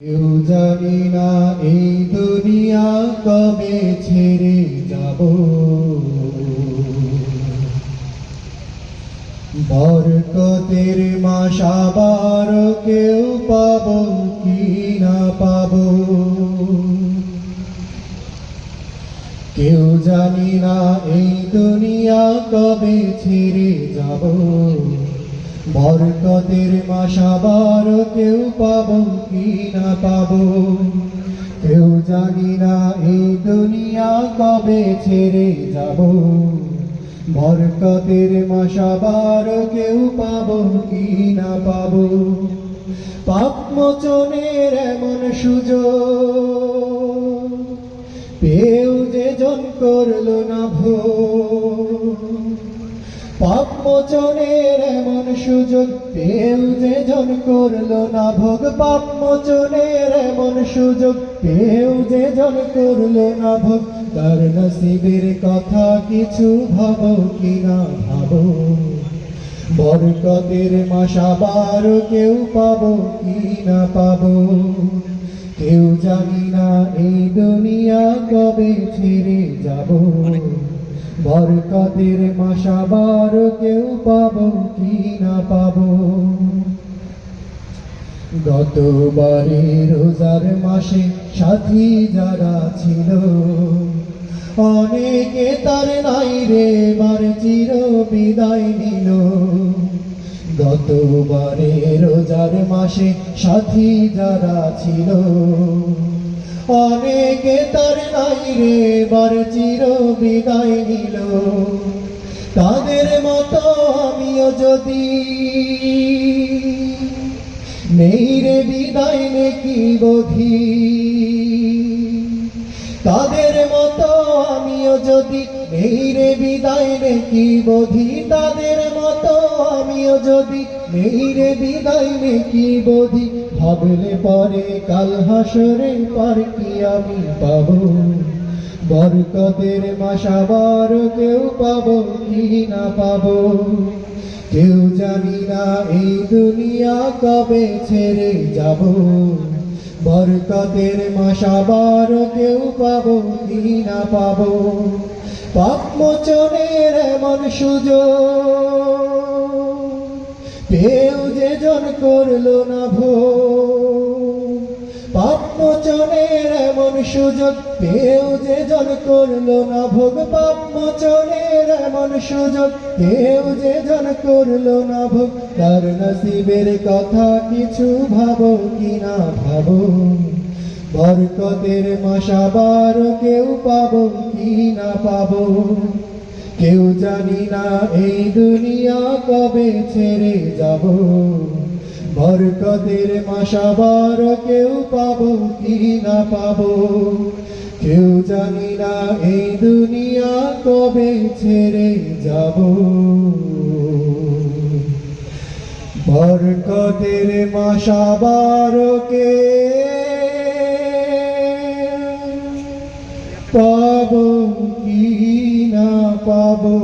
কেউ জানি না এই দুনিয়া কবে ছেড়ে যাব। বরকতের মাস আবার কেউ পাব কি না পাব। কেউ জানি না এই দুনিয়া কবে ছেড়ে যাব। বরকতের মাস আবার কেউ পাব কি না পাবো? কেউ জানি না এই দুনিয়া কবে ছেড়ে যাব। বরকতের মাস আবার কেউ পাব কি না পাবো? পাপ মোচনের এমন সুযোগ পেও যে জন করল না ভো পাপ মোচনের এমন সুযোগ পেও যে জন করল না ভোগ। পাপ মোচনের এমন সুযোগ পেও যে জন করল না ভোগ। তার নসিবের কথা কিছু ভাবো কি না ভাবো। বরকতের মাসাবার কেউ পাবো কি না পাবো। কেউ জানি না এই দুনিয়া কবে ছেড়ে যাব। বরকতের মাসাবার কেউ পাবো কি না পাবো? গতবারে রোজার মাসে সাথী যারা ছিল, অনেকে তার নাই রে বার চির বিদায় নিল। গতবারে রোজার মাসে সাথী যারা ছিল অনেকে তার নাই রে বার চির বিদায় নিল। তাদের মতো আমিও যদি নেই রে বিদায় নেকি বধি। তাদের মতো আমিও যদি নেই রে বিদায় নেকি বধি। তাদের আমিও যদি নেই রে বিদায় নেকি বধি, ভাবলে পরে কাল হাসরে পার কি আমি পাবো? বরকতের মাসাবার কেউ পাবো কি না পাবো? কেউ জানি না এই দুনিয়া কবে ছেড়ে যাব। বরকতের মাসাবার কেউ পাবো কি না পাবো? পাপ মোচনের এমন সুযোগ পেও যে জন করল না ভো পাপ মোচনের এমন সুযোগ পেও যে জন করল না ভোগ। পাপ মোচনের এমন সুযোগ পেও যে জন করল না ভোগ। তার নসিবের কথা কিছু ভাবো কি না ভাবো। বরকতের মাসাবার কেউ পাবো কি না পাবো। কেউ জানি না এই দুনিয়া কবে ছেড়ে যাব। বরকতের মাসাবার কেউ পাব কি না পাব? কেউ জানি না এই দুনিয়া কবে ছেড়ে যাব। বরকতের মাসাবারকে পাব কি Baba.